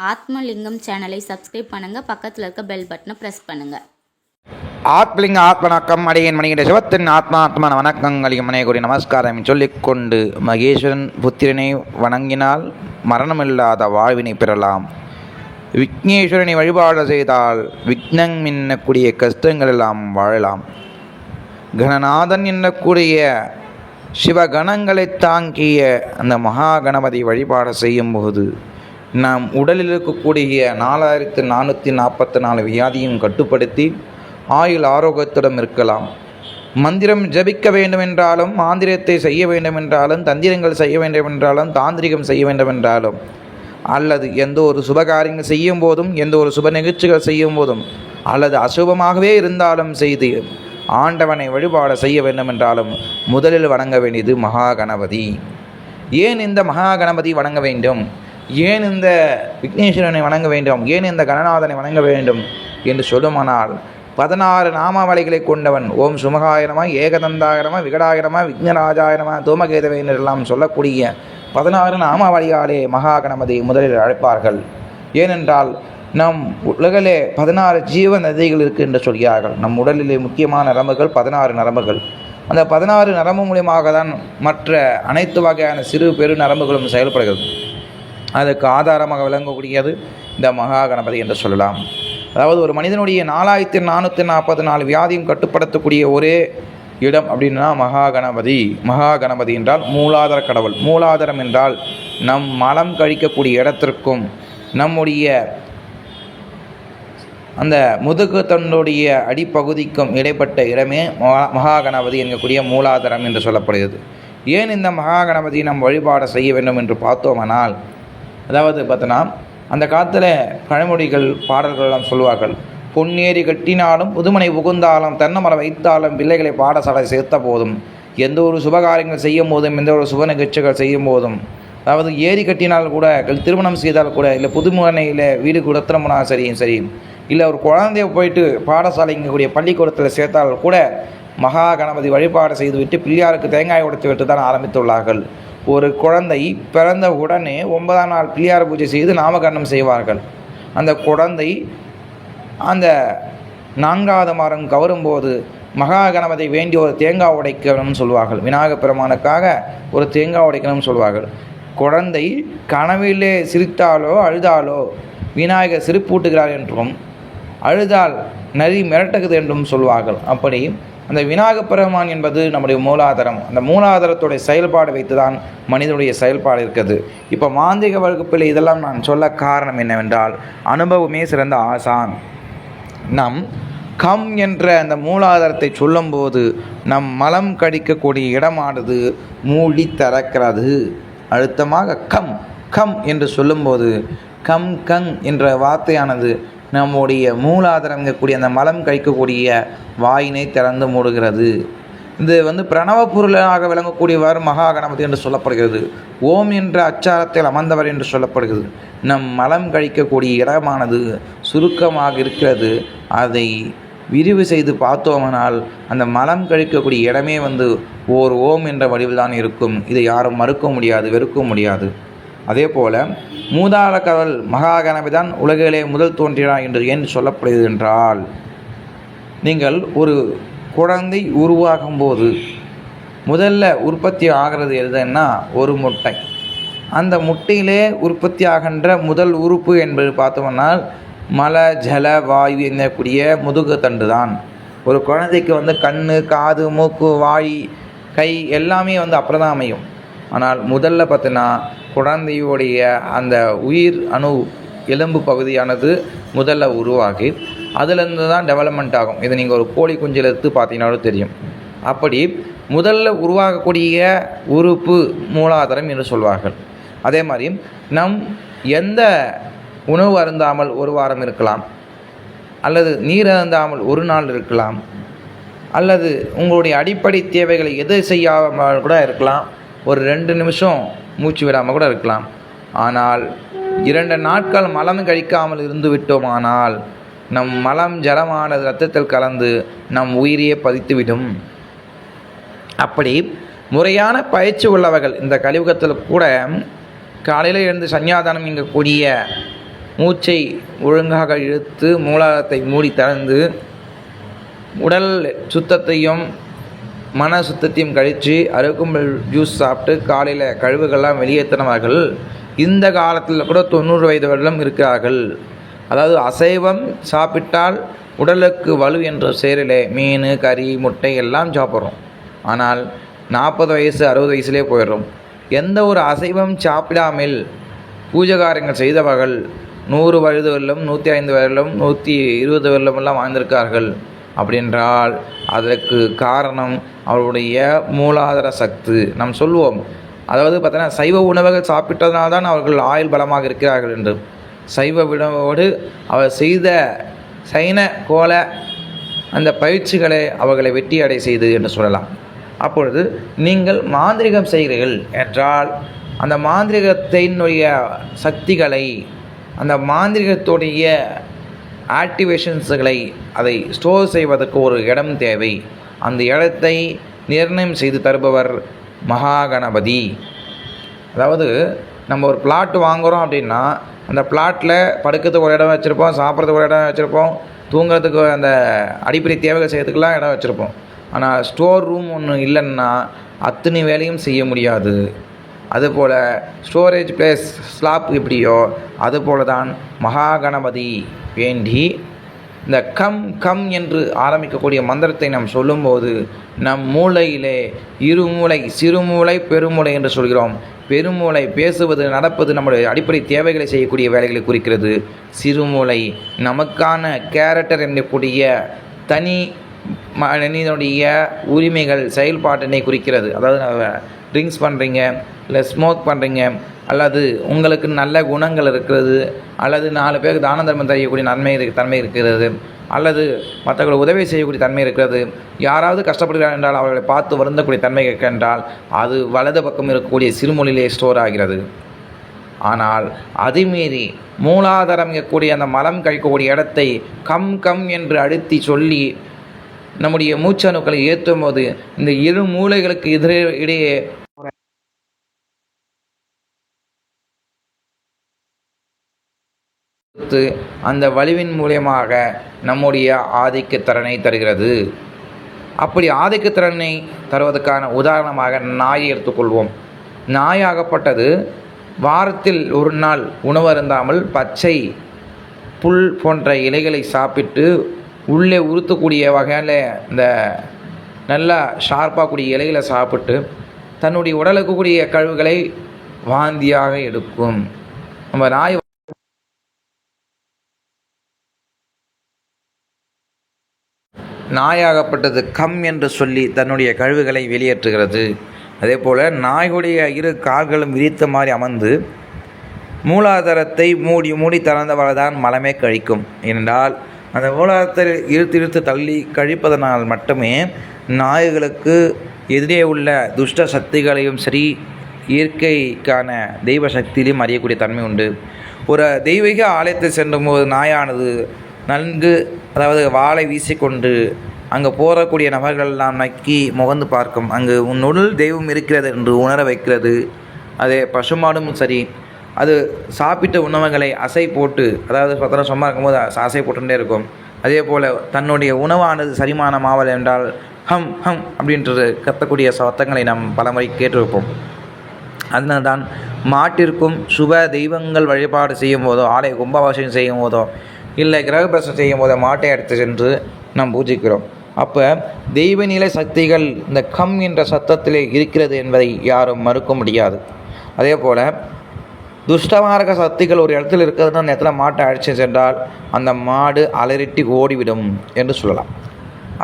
ஆத்மலிங்கம் சேனலை சப்ஸ்கிரைப் பண்ணுங்கள் பக்கத்தில் இருக்க பெல் பட்டனை ப்ரெஸ் பண்ணுங்கள் ஆத்மலிங்க ஆத்மணக்கம் அடையன் மணிகின்ற சிவத்தின் ஆத்மாத்மான வணக்கங்களையும் மனைய கூறி நமஸ்காரம் சொல்லிக்கொண்டு மகேஸ்வரன் புத்திரனை வணங்கினால் மரணமில்லாத வாழ்வினை பெறலாம். விக்னேஸ்வரனை வழிபாடு செய்தால் விக்னங் மின்னக்கூடிய கஷ்டங்கள் எல்லாம் வாழலாம். கணநாதன் என்னக்கூடிய சிவகணங்களை தாங்கிய அந்த மகா கணபதி வழிபாடு செய்யும்போது நாம் உடலில் இருக்கக்கூடிய நாலாயிரத்து நானூற்றி நாற்பத்தி நாலு வியாதியும் கட்டுப்படுத்தி ஆயுள் ஆரோக்கியத்துடன் இருக்கலாம். மந்திரம் ஜபிக்க வேண்டுமென்றாலும் மாந்திரத்தை செய்ய வேண்டுமென்றாலும் தந்திரங்கள் செய்ய வேண்டுமென்றாலும் தாந்திரிகம் செய்ய வேண்டுமென்றாலும் அல்லது எந்த ஒரு சுபகாரியங்கள் செய்யும் போதும் எந்த ஒரு சுப நிகழ்ச்சிகள் செய்யும் போதும் அல்லது அசுபமாகவே இருந்தாலும் செய்து ஆண்டவனை வழிபாடு செய்ய வேண்டுமென்றாலும் முதலில் வணங்க வேண்டியது மகா கணபதி. ஏன் இந்த மகா கணபதி வணங்க வேண்டும்? ஏன் இந்த விக்னேஸ்வரனை வணங்க வேண்டும்? ஏன் இந்த கணநாதனை வணங்க வேண்டும்? என்று சொல்லுமானால் பதினாறு நாமாவளிகளை கொண்டவன் ஓம் சுமகாயிரமா ஏகதந்தாயிரமா விகடாயிரமா விக்னராஜாயிரமா தூமகேதவை என்றெல்லாம் சொல்லக்கூடிய பதினாறு நாமாவளியாலே மகாகணபதி முதலில் அழைப்பார்கள். ஏனென்றால் நம் உலகிலே பதினாறு ஜீவ நதிகள் இருக்கு என்று சொல்கிறார்கள். நம் உடலிலே முக்கியமான நரம்புகள் பதினாறு நரம்புகள். அந்த பதினாறு நரம்பு மூலியமாக தான் மற்ற அனைத்து வகையான சிறு பெரு நரம்புகளும் செயல்படுகிறது. அதுக்கு ஆதாரமாக விளங்கக்கூடியது இந்த மகா கணபதி என்று சொல்லலாம். அதாவது ஒரு மனிதனுடைய நாலாயிரத்தி நானூற்றி நாற்பத்தி நாலு வியாதியும் கட்டுப்படுத்தக்கூடிய ஒரே இடம் அப்படின்னா மகா கணபதி. மகா கணபதி என்றால் மூலாதார கடவுள். மூலாதாரம் என்றால் நம் மலம் கழிக்கக்கூடிய இடத்திற்கும் நம்முடைய அந்த முதுகு தன்னுடைய அடிப்பகுதிக்கும் இடைப்பட்ட இடமே மகா கணபதி என்கக்கூடிய மூலாதாரம் என்று சொல்லப்படுகிறது. ஏன் இந்த மகா கணபதி நம் வழிபாடு செய்ய வேண்டும் என்று பார்த்தோமானால் அதாவது பார்த்தோன்னா அந்த காலத்தில் பழமொழிகள் பாடல்கள் எல்லாம் சொல்லுவார்கள் பொன்னேறி கட்டினாலும் புதுமனை புகுந்தாலும் தென்னமரம் வைத்தாலும் பிள்ளைகளை பாடசாலை சேர்த்த போதும். எந்த ஒரு சுபகாரியங்கள் செய்யும் போதும் எந்த ஒரு சுப நிகழ்ச்சிகள் செய்யும் போதும். அதாவது ஏரி கட்டினால் கூட கல் திருமணம் செய்தால் கூட இல்லை புதுமனையில் வீடு கொடுத்துறோம்னா சரியும் சரி. இல்லை ஒரு குழந்தைய போயிட்டு பாடசாலை இங்கக்கூடிய பள்ளிக்கூடத்தில் சேர்த்தால் கூட மகா கணபதி வழிபாடு செய்துவிட்டு பிள்ளையாருக்கு தேங்காய் உடைத்து விட்டு தான் ஆரம்பித்துள்ளார்கள். ஒரு குழந்தை பிறந்த உடனே ஒன்பதாம் நாள் பிள்ளையார் பூஜை செய்து நாமகரணம் செய்வார்கள். அந்த குழந்தை அந்த நான்காவது மாதம் கவரும்போது மகா கணபதி வேண்டி ஒரு தேங்காய் உடைக்கணும்னு சொல்லுவார்கள் விநாயக பெருமானுக்காக ஒரு தேங்காய் உடைக்கணும்னு சொல்லுவார்கள் குழந்தை கனவிலே சிரித்தாலோ அழுதாலோ விநாயகர் சிரிப்பூட்டுகிறார் என்றும் அழுதால் நரி மிரட்டுகிறது என்றும் சொல்வார்கள். அப்படி அந்த விநாயகப் பெருமான் என்பது நம்முடைய மூலாதாரம். அந்த மூலாதாரத்துடைய செயல்பாடு வைத்து தான் மனிதனுடைய செயல்பாடு இருக்குது. இப்போ மாந்திக வகுப்பில் இதெல்லாம் நான் சொல்ல காரணம் என்னவென்றால் அனுபவமே சிறந்த ஆசான். நம் கம் என்ற அந்த மூலாதாரத்தை சொல்லும்போது நம் மலம் கடிக்கக்கூடிய இடமானது மூடி திறக்கிறது. அழுத்தமாக கம் கம் என்று சொல்லும்போது கம் கங் என்ற வார்த்தையானது நம்முடைய மூலாதாரம் இருக்கக்கூடிய அந்த மலம் கழிக்கக்கூடிய வாயினை திறந்து மூடுகிறது. இது வந்து பிரணவ பொருளாக விளங்கக்கூடியவர் மகா கணபதி என்று சொல்லப்படுகிறது. ஓம் என்ற அச்சாரத்தில் அமர்ந்தவர் என்று சொல்லப்படுகிறது. நம் மலம் கழிக்கக்கூடிய இடமானது சுருக்கமாக இருக்கிறது. அதை விரிவு செய்து பார்த்தோமானால் அந்த மலம் கழிக்கக்கூடிய இடமே வந்து ஓர் ஓம் என்ற வடிவில் தான் இருக்கும். இதை யாரும் மறுக்க முடியாது வெறுக்க முடியாது. அதே போல் மூதாள கடவுள் மகாகணபிதான் உலகிலே முதல் தோன்றினார் என்று ஏன் சொல்லப்படுகிறது என்றால் நீங்கள் ஒரு குழந்தை உருவாகும் போது முதல்ல உற்பத்தி ஆகிறது எதுன்னா ஒரு முட்டை. அந்த முட்டையிலே உற்பத்தி ஆகின்ற முதல் உறுப்பு என்பது பார்த்தோம்னால் மல ஜல வாயு என்னக்கூடிய முதுகு தண்டு தான் ஒரு குழந்தைக்கு வந்து கண் காது மூக்கு வாய் கை எல்லாமே வந்து அப்புறம் தான் அமையும். ஆனால் முதல்ல பார்த்தீங்கன்னா குழந்தையுடைய அந்த உயிர் அணு எலும்பு பகுதியானது முதல்ல உருவாகி அதுலேருந்து தான் டெவலப்மெண்ட் ஆகும். இதை நீங்கள் ஒரு கோழி குஞ்சில் எடுத்து பார்த்தீங்கன்னாலும் தெரியும். அப்படி முதல்ல உருவாகக்கூடிய உறுப்பு மூலாதாரம் என்று சொல்வார்கள். அதே மாதிரி நம் எந்த உணவு அருந்தாமல் ஒரு வாரம் இருக்கலாம் அல்லது நீர் அருந்தாமல் ஒரு நாள் இருக்கலாம் அல்லது உங்களுடைய அடிப்படை தேவைகளை எது செய்யாமல் கூட இருக்கலாம் ஒரு ரெண்டு நிமிஷம் மூச்சு விடாமல் கூட இருக்கலாம். ஆனால் இரண்டு நாட்கள் மலம் கழிக்காமல் இருந்து விட்டோமானால் நம் மலம் ஜலமானது ரத்தத்தில் கலந்து நம் உயிரையே பதித்துவிடும். அப்படி முறையான பயிற்சி உள்ளவர்கள் இந்த கலியுகத்தில் கூட காலையில் எழுந்து சன்னியாதானம் இங்கக்கூடிய மூச்சை ஒழுங்காக இழுத்து மூலாதாரத்தை மூடி திறந்து உடல் சுத்தத்தையும் மன சுத்தத்தையும் கழித்து அருகும்பல் ஜூஸ் சாப்பிட்டு காலையில் கழிவுகள்லாம் வெளியேற்றினவர்கள் இந்த காலத்தில் கூட தொண்ணூறு வயது வருடம் இருக்கிறார்கள். அதாவது அசைவம் சாப்பிட்டால் உடலுக்கு வலு என்ற செயலிலே மீன் கறி முட்டை எல்லாம் சாப்பிட்றோம். ஆனால் நாற்பது வயசு அறுபது வயசுலேயே போயிடுறோம். எந்த ஒரு அசைவம் சாப்பிடாமல் பூஜகாரங்கள் செய்தவர்கள் நூறு வயது வரலும் நூற்றி ஐந்து வரலும் நூற்றி இருபது வரலுமெல்லாம் வாழ்ந்திருக்கார்கள் அப்படின்றால் அதற்கு காரணம் அவருடைய மூலாதார சக்தி. நாம் சொல்லுவோம் அதாவது பார்த்தோன்னா சைவ உணவுகள் சாப்பிட்டதனால் தான் அவர்கள் ஆயுள் பலமாக இருக்கிறார்கள் என்று. சைவ உணவோடு அவர் செய்த சைன கோல அந்த பயிற்சிகளை அவர்களை வெற்றி அடை செய்து என்று சொல்லலாம். அப்பொழுது நீங்கள் மாந்திரிகம் செய்கிறீர்கள் என்றால் அந்த மாந்திரிகத்தினுடைய சக்திகளை அந்த மாந்திரிகத்துடைய ஆக்டிவேஷன்ஸுகளை அதை ஸ்டோர் செய்வதற்கு ஒரு இடம் தேவை. அந்த இடத்தை நிர்ணயம் செய்து தருபவர் மகாகணபதி. அதாவது நம்ம ஒரு பிளாட் வாங்குகிறோம் அப்படின்னா அந்த பிளாட்டில் படுக்கிறதுக்கு ஒரு இடம் வச்சுருப்போம் சாப்பிட்றதுக்கு ஒரு இடம் வச்சுருப்போம் தூங்குறதுக்கு அந்த அடிப்படை தேவைகள் செய்யறதுக்கெலாம் இடம் வச்சுருப்போம். ஆனால் ஸ்டோர் ரூம் ஒன்று இல்லைன்னா அத்தனை வேலையும் செய்ய முடியாது. அதுபோல் ஸ்டோரேஜ் பிளேஸ் ஸ்லாப் எப்படியோ அதுபோல தான் மகாகணபதி. வேண்டி இந்த கம் கம் என்று ஆரம்பிக்கக்கூடிய மந்திரத்தை நாம் சொல்லும்போது நம் மூளையிலே இருமூளை சிறுமூளை பெருமூளை என்று சொல்கிறோம். பெருமூளை பேசுவது நடப்பது நம்முடைய அடிப்படை தேவைகளை செய்யக்கூடிய வேலைகளை குறிக்கிறது. சிறுமூளை நமக்கான கேரக்டர் என்னக்கூடிய தனி மனிதனுடைய உரிமைகள் செயல்பாட்டினை குறிக்கிறது. அதாவது ட்ரிங்க்ஸ் பண்ணுறீங்க இல்லை ஸ்மோக் பண்ணுறீங்க அல்லது உங்களுக்கு நல்ல குணங்கள் இருக்கிறது அல்லது நாலு பேருக்கு தான தர்மம் செய்யக்கூடிய நன்மை இருக்கு தன்மை இருக்கிறது அல்லது மற்றவர்கள் உதவி செய்யக்கூடிய தன்மை இருக்கிறது யாராவது கஷ்டப்படுகிறார் என்றால் அவர்களை பார்த்து வருந்தக்கூடிய தன்மை இருக்கின்றால் அது வலது பக்கம் இருக்கக்கூடிய சிறுமொழியிலே ஸ்டோர் ஆகிறது. ஆனால் அதுமீறி மூலாதாரம் இருக்கக்கூடிய அந்த மலம் கழிக்கக்கூடிய இடத்தை கம் கம் என்று அழுத்தி சொல்லி நம்முடைய மூச்சணுக்களை ஏற்றும் போது இந்த இரு மூளைகளுக்கு எதிரே இடையே கொடுத்து அந்த வலிவின் மூலியமாக நம்முடைய ஆதிக்கத்திறனை தருகிறது. அப்படி ஆதிக்கத்திறனை தருவதற்கான உதாரணமாக நாயை எடுத்துக்கொள்வோம். நாயாகப்பட்டது வாரத்தில் ஒரு நாள் உணவு அருந்தாமல் பச்சை புல் போன்ற இலைகளை சாப்பிட்டு உள்ளே உறுத்தக்கூடிய வகையில் இந்த நல்லா ஷார்ப்பாக கூடிய இலைகளை சாப்பிட்டு தன்னுடைய உடலுக்கு கூடிய கழிவுகளை வாந்தியாக எடுக்கும். நம்ம நாய் நாயாகப்பட்டது கம் என்று சொல்லி தன்னுடைய கழிவுகளை வெளியேற்றுகிறது. அதே போல் நாய்களுடைய இரு கால்களும் விரித்த மாதிரி அமர்ந்து மூலாதாரத்தை மூடி மூடி திறந்தவள் தான் மலமே கழிக்கும். என்றால் அந்த மூலாதாரத்தை இழுத்து இழுத்து தள்ளி கழிப்பதனால் மட்டுமே நாய்களுக்கு எதிரே உள்ள துஷ்ட சக்திகளையும் சரி இயற்கைக்கான தெய்வ சக்தியிலையும் அறியக்கூடிய தன்மை உண்டு. ஒரு தெய்வீக ஆலயத்தை சென்றும்போது நாயானது நன்கு அதாவது வாளை வீசிக்கொண்டு அங்கே போகக்கூடிய நபர்களெல்லாம் நக்கி முகந்து பார்க்கும். அங்கு உன்னுள் தெய்வம் இருக்கிறது என்று உணர வைக்கிறது. அதே பசுமாடும் சரி அது சாப்பிட்ட உணவுகளை அசை போட்டு அதாவது பார்த்தோன்னா சும்மா இருக்கும்போது அசை போட்டுட்டே இருக்கும். அதே போல் தன்னுடைய உணவானது சரிமானம் ஆவல் என்றால் ஹம் ஹம் அப்படின்றது கத்தக்கூடிய சத்தங்களை நாம் பலமுறை கேட்டிருப்போம். அதனால் தான் மாட்டிற்கும் சுப தெய்வங்கள் வழிபாடு செய்யும் போதோ ஆலய கும்பாபிஷேகம் செய்யும் போதோ இல்லை கிரகபிரசம் செய்யும் போது மாட்டை எடுத்து சென்று நாம் பூஜிக்கிறோம். அப்போ தெய்வநிலை சக்திகள் இந்த கம் என்ற சத்தத்திலே இருக்கிறது என்பதை யாரும் மறுக்க முடியாது. அதே போல் துஷ்டமார்க்க சக்திகள் ஒரு இடத்துல இருக்கிறதுனா அந்த இடத்துல மாட்டை அழைச்சி சென்றால் அந்த மாடு அலறிட்டி ஓடிவிடும் என்று சொல்லலாம்.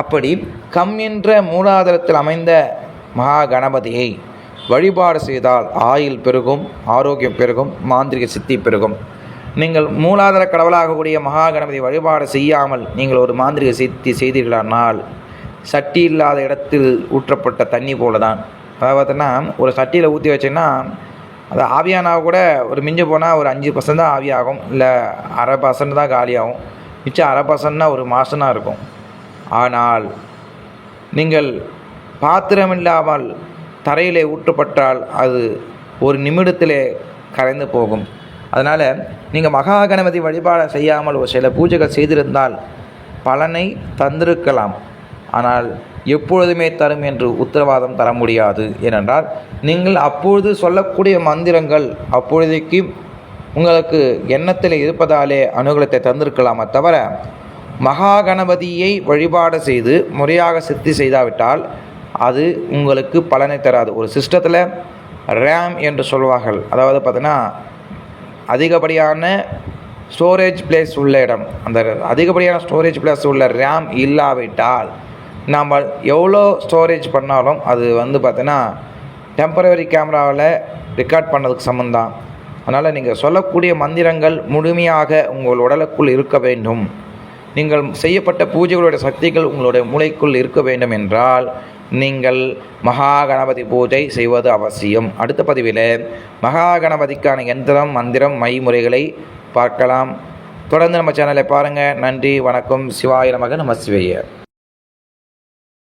அப்படி கம் என்ற மூலாதாரத்தில் அமைந்த மகா கணபதியை வழிபாடு செய்தால் ஆயுள் பெருகும் ஆரோக்கியம் பெருகும் மாந்திரிக சித்தி பெருகும். நீங்கள் மூலாதார கடவுளாகக்கூடிய மகா கணபதி வழிபாடு செய்யாமல் நீங்கள் ஒரு மாந்திரிக சித்தி செய்தீர்களானால் சட்டி இல்லாத இடத்தில் ஊற்றப்பட்ட தண்ணி போல தான் அதாவது பார்த்தோன்னா ஒரு சட்டியில் ஊற்றி வச்சிங்கன்னா அது ஆவியானா கூட ஒரு மிஞ்சி போனால் ஒரு அஞ்சு பர்சன்ட் தான் ஆவியாகும் இல்லை அரை பர்சன்ட் தான் காலியாகும். மிச்சம் அரை பர்சன்ட்னா ஒரு மாதம் இருக்கும். ஆனால் நீங்கள் பாத்திரமில்லாமல் தரையிலே ஊற்றப்பட்டால் அது ஒரு நிமிடத்திலே கரைந்து போகும். அதனால் நீங்கள் மகா கணபதி வழிபாடு செய்யாமல் ஒரு சில பூஜைகள் செய்திருந்தால் பலனை தந்திருக்கலாம். ஆனால் எப்பொழுதுமே தரும் என்று உத்தரவாதம் தர முடியாது. ஏனென்றால் நீங்கள் அப்பொழுது சொல்லக்கூடிய மந்திரங்கள் அப்பொழுதைக்கு உங்களுக்கு எண்ணத்தில் இருப்பதாலே அனுகூலத்தை தந்திருக்கலாமே தவிர மகா கணபதியை வழிபாடு செய்து முறையாக சித்தி செய்தாவிட்டால் அது உங்களுக்கு பலனை தராது. ஒரு சிஸ்டத்தில் ரேம் என்று சொல்வார்கள். அதாவது பார்த்தீங்கன்னா அதிகப்படியான ஸ்டோரேஜ் பிளேஸ் உள்ள இடம். அந்த அதிகப்படியான ஸ்டோரேஜ் பிளேஸ் உள்ள ரேம் இல்லாவிட்டால் நாம் எவ்வளோ ஸ்டோரேஜ் பண்ணாலும் அது வந்து பார்த்தீங்கன்னா டெம்பரவரி கேமராவில் ரெக்கார்ட் பண்ணதுக்கு சம்மந்தம் அதனால் நீங்கள் சொல்லக்கூடிய மந்திரங்கள் முழுமையாக உங்கள் உடலுக்குள் இருக்க வேண்டும். நீங்கள் செய்யப்பட்ட பூஜைகளுடைய சக்திகள் உங்களுடைய மூளைக்குள் இருக்க வேண்டும் என்றால் நீங்கள் மகா கணபதி பூஜை செய்வது அவசியம். அடுத்த பதிவில் மகா கணபதிக்கான யந்திரம் மந்திரம் மைமுறைகளை பார்க்கலாம். தொடர்ந்து நம்ம சேனலை பாருங்கள் நன்றி வணக்கம். சிவாய நமக நம சிவைய.